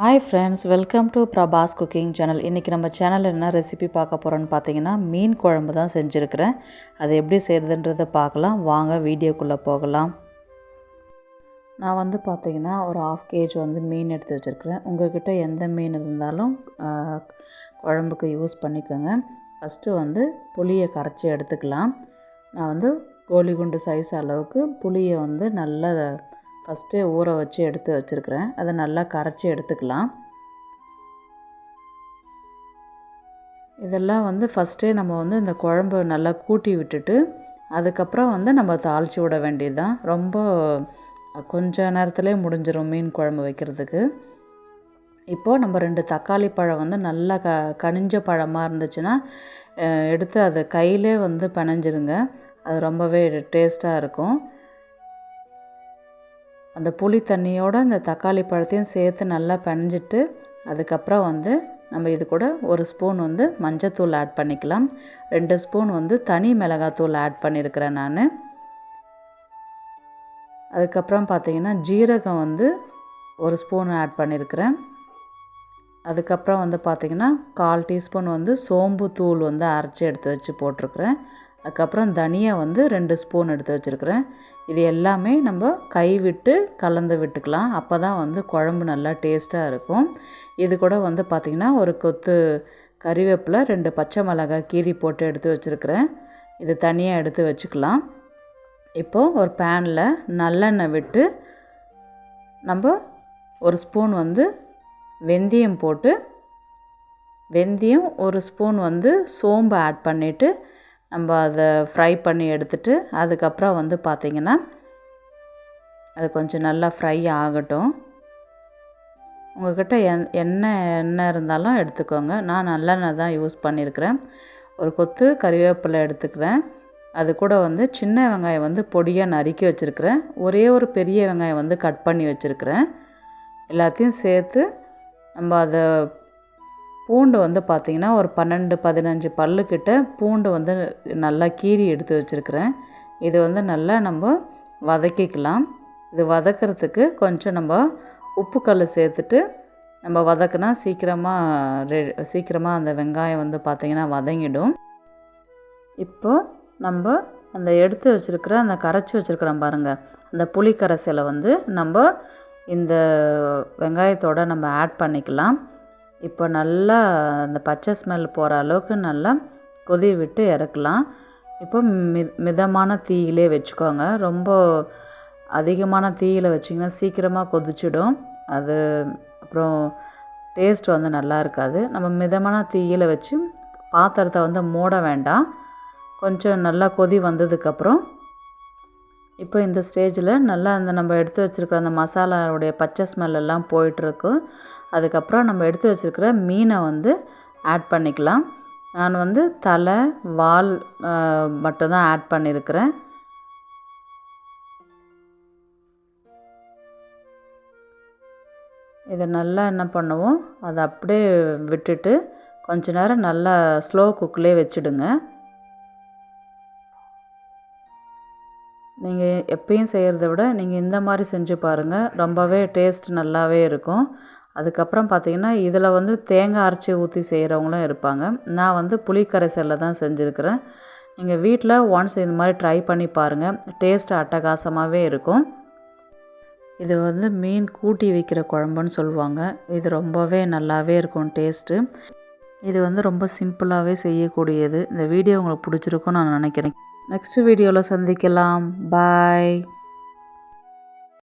Hi friends welcome to Prabhas cooking channel இன்றைக்கி நம்ம சேனலில் என்ன ரெசிபி பார்க்க போகிறோன்னு பார்த்தீங்கன்னா மீன் குழம்பு தான் செஞ்சுருக்கிறேன். அது எப்படி செய்கிறதுன்றதை பார்க்கலாம். வாங்க வீடியோக்குள்ளே போகலாம். நான் வந்து பார்த்தீங்கன்னா ஒரு ஆஃப் கேஜ் வந்து மீன் எடுத்து வச்சுருக்கிறேன். உங்கள்கிட்ட எந்த மீன் இருந்தாலும் குழம்புக்கு யூஸ் பண்ணிக்கோங்க. ஃபஸ்ட்டு வந்து புளியை கரைச்சி எடுத்துக்கலாம். நான் வந்து கோழி குண்டு சைஸ் அளவுக்கு புளியை வந்து நல்லா ஃபஸ்ட்டே ஊற வச்சு எடுத்து வச்சுருக்கிறேன். அதை நல்லா கரைச்சி எடுத்துக்கலாம். இதெல்லாம் வந்து ஃபஸ்ட்டே நம்ம வந்து இந்த குழம்பு நல்லா கூட்டி விட்டுட்டு அதுக்கப்புறம் வந்து நம்ம தாளித்து விட வேண்டியது தான் ரொம்ப கொஞ்ச நேரத்துலேயே முடிஞ்சிடும் மீன் குழம்பு வைக்கிறதுக்கு. இப்போது நம்ம ரெண்டு தக்காளி பழம் வந்து நல்லா க கனிஞ்ச பழமாக இருந்துச்சுன்னா எடுத்து அதை கையிலே வந்து பிணைஞ்சிருங்க. அது ரொம்பவே டேஸ்ட்டாக இருக்கும். அந்த புளி தண்ணியோடு இந்த தக்காளி பழத்தையும் சேர்த்து நல்லா பிணைஞ்சிட்டு அதுக்கப்புறம் வந்து நம்ம இது கூட ஒரு ஸ்பூன் வந்து மஞ்சத்தூள் ஆட் பண்ணிக்கலாம். ரெண்டு ஸ்பூன் வந்து தனி மிளகாத்தூள் ஆட் பண்ணியிருக்கிறேன் நான். அதுக்கப்புறம் பார்த்தீங்கன்னா ஜீரகம் வந்து ஒரு ஸ்பூன் ஆட் பண்ணியிருக்கிறேன் அதுக்கப்புறம் வந்து பார்த்திங்கன்னா கால் டீஸ்பூன் வந்து சோம்பு தூள் வந்து அரைச்சி எடுத்து வச்சு போட்டிருக்கிறேன். அதுக்கப்புறம் தனியா வந்து ரெண்டு ஸ்பூன் எடுத்து வச்சுருக்கிறேன். இது எல்லாமே நம்ம கை விட்டு கலந்து விட்டுக்கலாம். அப்போ தான் வந்து குழம்பு நல்லா டேஸ்ட்டாக இருக்கும். இது கூட வந்து பார்த்திங்கன்னா ஒரு கொத்து கறிவேப்பில் ரெண்டு பச்சை மிளகாய் கீரி போட்டு எடுத்து வச்சுருக்கிறேன். இது தனியாக எடுத்து வச்சுக்கலாம். இப்போது ஒரு பேனில் நல்லெண்ணெய் விட்டு நம்ம ஒரு ஸ்பூன் வந்து வெந்தயம் போட்டு வெந்தயம் ஒரு ஸ்பூன் வந்து சோம்பு ஆட் பண்ணிவிட்டு நம்ம அதை ஃப்ரை பண்ணி எடுத்துட்டு அதுக்கப்புறம் வந்து பார்த்திங்கன்னா அது கொஞ்சம் நல்லா ஃப்ரை ஆகட்டும். உங்கள்கிட்ட எண் எண்ணெய் எண்ணெய் இருந்தாலும் எடுத்துக்கோங்க. நான் நல்லெண்ணெய் தான் யூஸ் பண்ணியிருக்கிறேன் ஒரு கொத்து கறிவேப்பிலை எடுத்துக்கிறேன். அது கூட வந்து சின்ன வெங்காயம் வந்து பொடியாக நறுக்கி வச்சுருக்கிறேன். ஒரே ஒரு பெரிய வெங்காயம் வந்து கட் பண்ணி வச்சுருக்கிறேன். எல்லாத்தையும் சேர்த்து நம்ம அதை பூண்டு வந்து பார்த்திங்கன்னா ஒரு பன்னெண்டு பதினஞ்சு பல்லுக்கிட்ட பூண்டு வந்து நல்லா கீறி எடுத்து வச்சுருக்கிறேன். இது வந்து நல்லா நம்ம வதக்கிக்கலாம். இது வதக்கிறதுக்கு கொஞ்சம் நம்ம உப்பு கல் சேர்த்துட்டு நம்ம வதக்குனா சீக்கிரமாக ரெ சீக்கிரமாக அந்த வெங்காயம் வந்து பார்த்திங்கன்னா வதங்கிடும். இப்போ நம்ம அந்த எடுத்து வச்சுருக்கிற அந்த கரைச்சி வச்சுருக்கிறோம் பாருங்கள் அந்த புளி கரைசலை வந்து நம்ம இந்த வெங்காயத்தோடு நம்ம ஆட் பண்ணிக்கலாம். இப்போ நல்லா அந்த பச்சை ஸ்மெல் போகிற அளவுக்கு நல்லா கொதி விட்டு இறக்கலாம். இப்போ மி மிதமான தீயிலே வச்சுக்கோங்க. ரொம்ப அதிகமான தீயில் வச்சிங்கன்னா சீக்கிரமாக கொதிச்சிடும். அது அப்புறம் டேஸ்ட் வந்து நல்லா இருக்காது. நம்ம மிதமான தீயில் வச்சு பாத்திரத்தை வந்து மூட வேண்டாம். கொஞ்சம் நல்லா கொதி வந்ததுக்கப்புறம் இப்போ இந்த ஸ்டேஜில் நல்லா அந்த நம்ம எடுத்து வச்சுருக்கிற அந்த மசாலாவுடைய பச்சை ஸ்மெல்லெல்லாம் போயிட்டுருக்கும் போயிட்டுருக்கு. அதுக்கப்புறம் நம்ம எடுத்து வச்சுருக்கிற மீனை வந்து ஆட் பண்ணிக்கலாம். நான் வந்து தலை வால் மட்டும்தான் ஆட் பண்ணியிருக்கிறேன் இதை நல்லா என்ன பண்ணுவோம்? அதை அப்படியே விட்டுட்டு கொஞ்ச நேரம் நல்லா ஸ்லோ குக்கிலே வச்சுடுங்க. நீங்கள் எப்பயும் செய்கிறத விட நீங்கள் இந்த மாதிரி செஞ்சு பாருங்கள் ரொம்பவே டேஸ்ட் நல்லாவே இருக்கும். அதுக்கப்புறம் பார்த்தீங்கன்னா இதில் வந்து தேங்காய் அரைச்சி ஊற்றி செய்கிறவங்களும் இருப்பாங்க. நான் வந்து புளி கரைசலில் தான் செஞ்சுருக்கிறேன். நீங்கள் வீட்டில் ஒன்ஸ் இந்த மாதிரி ட்ரை பண்ணி பாருங்கள் டேஸ்ட் அட்டகாசமாகவே இருக்கும். இது வந்து மீன் கூட்டி வைக்கிற குழம்புன்னு சொல்லுவாங்க. இது ரொம்பவே நல்லாவே இருக்கும் டேஸ்ட்டு இது வந்து ரொம்ப சிம்பிளாகவே செய்யக்கூடியது. இந்த வீடியோ உங்களுக்கு பிடிச்சிருக்கும்னு நான் நினைக்கிறேன். நெக்ஸ்ட் வீடியோவில் சந்திக்கலாம். பாய்.